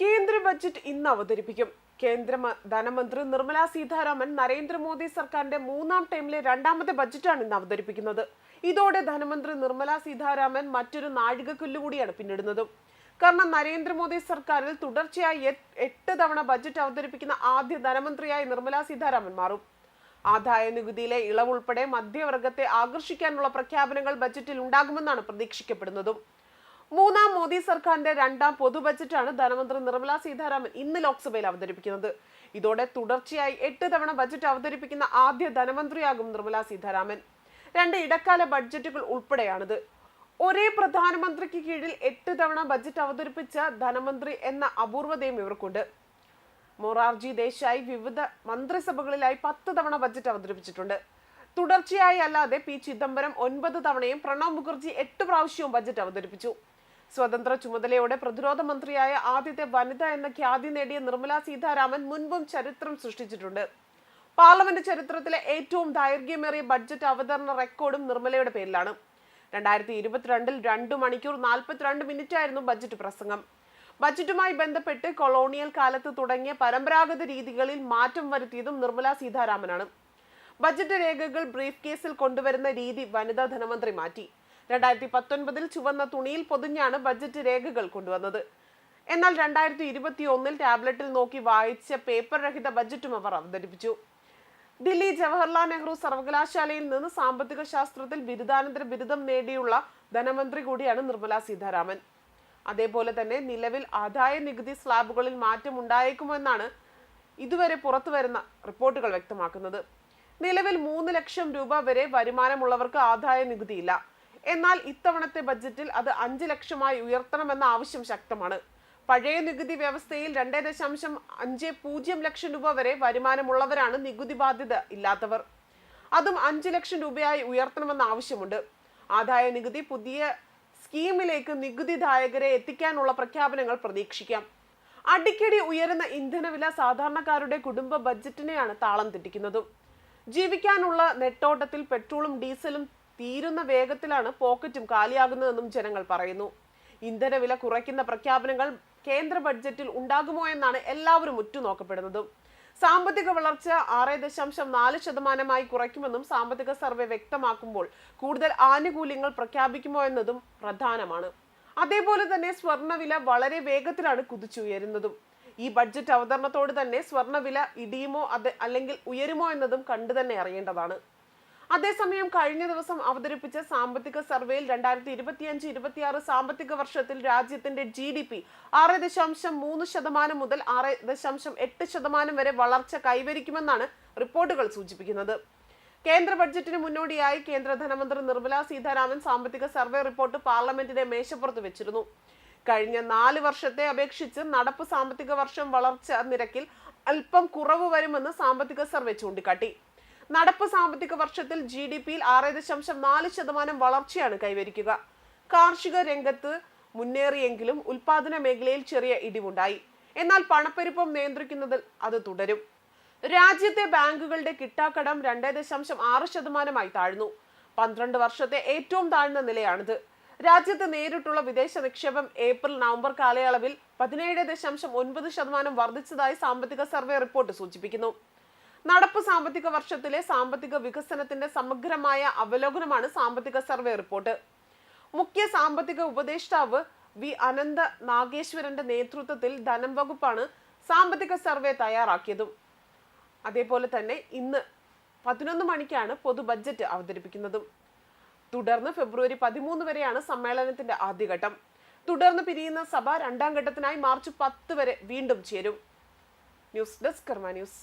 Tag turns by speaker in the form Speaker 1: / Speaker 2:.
Speaker 1: കേന്ദ്ര ബജറ്റ് ഇന്ന് അവതരിപ്പിക്കും. കേന്ദ്ര ധനമന്ത്രി നിർമ്മല സീതാരാമൻ നരേന്ദ്രമോദി സർക്കാരിന്റെ മൂന്നാം ടൈമിലെ രണ്ടാമത്തെ ബജറ്റാണ് ഇന്ന് അവതരിപ്പിക്കുന്നത്. ഇതോടെ ധനമന്ത്രി നിർമ്മല സീതാരാമൻ മറ്റൊരു നാഴികക്കല്ല് കൂടിയാണ് പിന്നിടുന്നതും. കാരണം നരേന്ദ്രമോദി സർക്കാരിൽ തുടർച്ചയായി എട്ട് തവണ ബജറ്റ് അവതരിപ്പിക്കുന്ന ആദ്യ ധനമന്ത്രിയായി നിർമ്മല സീതാരാമൻ മാറും. ആദായ നികുതിയിലെ ഇളവുൾപ്പെടെ മധ്യവർഗത്തെ ആകർഷിക്കാനുള്ള പ്രഖ്യാപനങ്ങൾ ബജറ്റിൽ ഉണ്ടാകുമെന്നാണ് പ്രതീക്ഷിക്കപ്പെടുന്നതും. മൂന്നാം മോദി സർക്കാരിന്റെ രണ്ടാം പൊതു ബജറ്റാണ് ധനമന്ത്രി നിർമ്മല സീതാരാമൻ ഇന്ന് ലോക്സഭയിൽ അവതരിപ്പിക്കുന്നത്. ഇതോടെ തുടർച്ചയായി എട്ട് തവണ ബജറ്റ് അവതരിപ്പിക്കുന്ന ആദ്യ ധനമന്ത്രിയാകും നിർമ്മല സീതാരാമൻ. രണ്ട് ഇടക്കാല ബഡ്ജറ്റുകൾ ഉൾപ്പെടെയാണിത്. ഒരേ പ്രധാനമന്ത്രിക്ക് കീഴിൽ എട്ട് തവണ ബജറ്റ് അവതരിപ്പിച്ച ധനമന്ത്രി എന്ന അപൂർവതയും ഇവർക്കുണ്ട്. മൊറാർജി ദേശായി വിവിധ മന്ത്രിസഭകളിലായി പത്ത് തവണ ബജറ്റ് അവതരിപ്പിച്ചിട്ടുണ്ട്. തുടർച്ചയായി അല്ലാതെ പി ചിദംബരം ഒൻപത് തവണയും പ്രണബ് മുഖർജി എട്ട് പ്രാവശ്യവും ബജറ്റ് അവതരിപ്പിച്ചു. സ്വതന്ത്ര ചുമതലയോടെ പ്രതിരോധ മന്ത്രിയായ ആദ്യത്തെ വനിത എന്ന ഖ്യാതി നേടിയ നിർമ്മല സീതാരാമൻ മുൻപും ചരിത്രം സൃഷ്ടിച്ചിട്ടുണ്ട്. പാർലമെന്റ് ചരിത്രത്തിലെ ഏറ്റവും ദൈർഘ്യമേറിയ ബഡ്ജറ്റ് അവതരണ റെക്കോർഡും നിർമ്മലയുടെ പേരിലാണ്. രണ്ടായിരത്തി ഇരുപത്തിരണ്ടിൽ രണ്ടു മണിക്കൂർ നാൽപ്പത്തിരണ്ട് മിനിറ്റ് ആയിരുന്നു ബജറ്റ് പ്രസംഗം. ബജറ്റുമായി ബന്ധപ്പെട്ട് കൊളോണിയൽ കാലത്ത് തുടങ്ങിയ പരമ്പരാഗത രീതികളിൽ മാറ്റം വരുത്തിയതും നിർമ്മല സീതാരാമനാണ്. ബജറ്റ് രേഖകൾ ബ്രീഫ് കേസിൽ കൊണ്ടുവരുന്ന രീതി വനിതാ ധനമന്ത്രി മാറ്റി. രണ്ടായിരത്തി പത്തൊൻപതിൽ ചുവന്ന തുണിയിൽ പൊതിഞ്ഞാണ് ബജറ്റ് രേഖകൾ കൊണ്ടുവന്നത്. എന്നാൽ രണ്ടായിരത്തി ഇരുപത്തി ഒന്നിൽ ടാബ്ലറ്റിൽ നോക്കി വായിച്ച പേപ്പർ രഹിത ബജറ്റും അവർ അവതരിപ്പിച്ചു. ദില്ലി ജവഹർലാൽ നെഹ്റു സർവകലാശാലയിൽ നിന്ന് സാമ്പത്തിക ശാസ്ത്രത്തിൽ ബിരുദാനന്തര ബിരുദം നേടിയുള്ള ധനമന്ത്രി കൂടിയാണ് നിർമ്മല സീതാരാമൻ. അതേപോലെ തന്നെ നിലവിൽ ആദായ നികുതി സ്ലാബുകളിൽ മാറ്റം ഉണ്ടായേക്കുമെന്നാണ് ഇതുവരെ പുറത്തു വരുന്ന റിപ്പോർട്ടുകൾ വ്യക്തമാക്കുന്നത്. നിലവിൽ മൂന്ന് ലക്ഷം രൂപ വരെ വരുമാനമുള്ളവർക്ക് ആദായ നികുതിയില്ല. എന്നാൽ ഇത്തവണത്തെ ബജറ്റിൽ അത് അഞ്ച് ലക്ഷമായി ഉയർത്തണമെന്ന ആവശ്യം ശക്തമാണ്. പഴയ നികുതി വ്യവസ്ഥയിൽ രണ്ട് ദശാംശം അഞ്ച് പൂജ്യം ലക്ഷം രൂപ വരെ വരുമാനമുള്ളവരാണ് നികുതി ബാധ്യത ഇല്ലാത്തവർ. അതും അഞ്ച് ലക്ഷം രൂപയായി ഉയർത്തണമെന്ന ആവശ്യമുണ്ട്. ആദായ നികുതി പുതിയ സ്കീമിലേക്ക് നികുതിദായകരെ എത്തിക്കാനുള്ള പ്രഖ്യാപനങ്ങൾ പ്രതീക്ഷിക്കാം. അടിക്കടി ഉയരുന്ന ഇന്ധനവില സാധാരണക്കാരുടെ കുടുംബ ബജറ്റിനെയാണ് താളം തെറ്റിക്കുന്നതും. ജീവിക്കാനുള്ള നെട്ടോട്ടത്തിൽ പെട്രോളും ഡീസലും തീരുന്ന വേഗത്തിലാണ് പോക്കറ്റും കാലിയാകുന്നതെന്നും ജനങ്ങൾ പറയുന്നു. ഇന്ധനവില കുറയ്ക്കുന്ന പ്രഖ്യാപനങ്ങൾ കേന്ദ്ര ബഡ്ജറ്റിൽ ഉണ്ടാകുമോ എന്നാണ് എല്ലാവരും ഉറ്റുനോക്കപ്പെടുന്നതും. സാമ്പത്തിക വളർച്ച ആറ് ദശാംശം നാല് ശതമാനമായി കുറയ്ക്കുമെന്നും സാമ്പത്തിക സർവേ വ്യക്തമാക്കുമ്പോൾ കൂടുതൽ ആനുകൂല്യങ്ങൾ പ്രഖ്യാപിക്കുമോ എന്നതും പ്രധാനമാണ്. അതേപോലെ തന്നെ സ്വർണവില വളരെ വേഗത്തിലാണ് കുതിച്ചുയരുന്നതും. ഈ ബഡ്ജറ്റ് അവതരണത്തോട് തന്നെ സ്വർണവില ഇടിയുമോ അത് അല്ലെങ്കിൽ ഉയരുമോ എന്നതും കണ്ടു തന്നെ അറിയേണ്ടതാണ്. അതേസമയം കഴിഞ്ഞ ദിവസം അവതരിപ്പിച്ച സാമ്പത്തിക സർവേയിൽ രണ്ടായിരത്തി ഇരുപത്തിയഞ്ച് ഇരുപത്തിയാറ് സാമ്പത്തിക വർഷത്തിൽ രാജ്യത്തിന്റെ ജി ഡി പി ആറ് ദശാംശം മൂന്ന് ശതമാനം മുതൽ ആറ് ദശാംശം എട്ട് ശതമാനം വരെ വളർച്ച കൈവരിക്കുമെന്നാണ് റിപ്പോർട്ടുകൾ സൂചിപ്പിക്കുന്നത്. കേന്ദ്ര ബഡ്ജറ്റിന് മുന്നോടിയായി കേന്ദ്ര ധനമന്ത്രി നിർമ്മല സീതാരാമൻ സാമ്പത്തിക സർവേ റിപ്പോർട്ട് പാർലമെന്റിന്റെ മേശപ്പുറത്ത് വെച്ചിരുന്നു. കഴിഞ്ഞ നാല് വർഷത്തെ അപേക്ഷിച്ച് നടപ്പ് സാമ്പത്തിക വർഷം വളർച്ച നിരക്കിൽ അല്പം കുറവ് വരുമെന്ന് സാമ്പത്തിക സർവേ ചൂണ്ടിക്കാട്ടി. നടപ്പ് സാമ്പത്തിക വർഷത്തിൽ ജി ഡി പിയിൽ ആറ് ദശാംശം നാല് ശതമാനം വളർച്ചയാണ് കൈവരിക്കുക. കാർഷിക രംഗത്ത് മുന്നേറിയെങ്കിലും ഉൽപാദന മേഖലയിൽ ചെറിയ ഇടിവുണ്ടായി. എന്നാൽ പണപ്പെരുപ്പം നിയന്ത്രിക്കുന്നതിൽ അത് തുടരും. രാജ്യത്തെ ബാങ്കുകളുടെ കിട്ടാക്കടം രണ്ട് ദശാംശം ആറ് ശതമാനമായി താഴ്ന്നു. പന്ത്രണ്ട് വർഷത്തെ ഏറ്റവും താഴ്ന്ന നിലയാണിത്. രാജ്യത്ത് നേരിട്ടുള്ള വിദേശ നിക്ഷേപം ഏപ്രിൽ നവംബർ കാലയളവിൽ പതിനേഴ് ദശാംശം ഒൻപത് ശതമാനം വർദ്ധിച്ചതായി സാമ്പത്തിക സർവേ റിപ്പോർട്ട് സൂചിപ്പിക്കുന്നു. നടപ്പ് സാമ്പത്തിക വർഷത്തിലെ സാമ്പത്തിക വികസനത്തിന്റെ സമഗ്രമായ അവലോകനമാണ് സാമ്പത്തിക സർവേ റിപ്പോർട്ട്. മുഖ്യ സാമ്പത്തിക ഉപദേഷ്ടാവ് വി അനന്ത നാഗേശ്വരന്റെ നേതൃത്വത്തിൽ ധനം വകുപ്പാണ് സാമ്പത്തിക സർവേ തയ്യാറാക്കിയതും. അതേപോലെ തന്നെ ഇന്ന് പതിനൊന്ന് മണിക്കാണ് പൊതു ബഡ്ജറ്റ് അവതരിപ്പിക്കുന്നതും. തുടർന്ന് ഫെബ്രുവരി പതിമൂന്ന് വരെയാണ് സമ്മേളനത്തിന്റെ ആദ്യഘട്ടം. തുടർന്ന് പിരിയുന്ന സഭ രണ്ടാം ഘട്ടത്തിനായി മാർച്ച് പത്ത് വരെ വീണ്ടും ചേരും. News desk Karma News.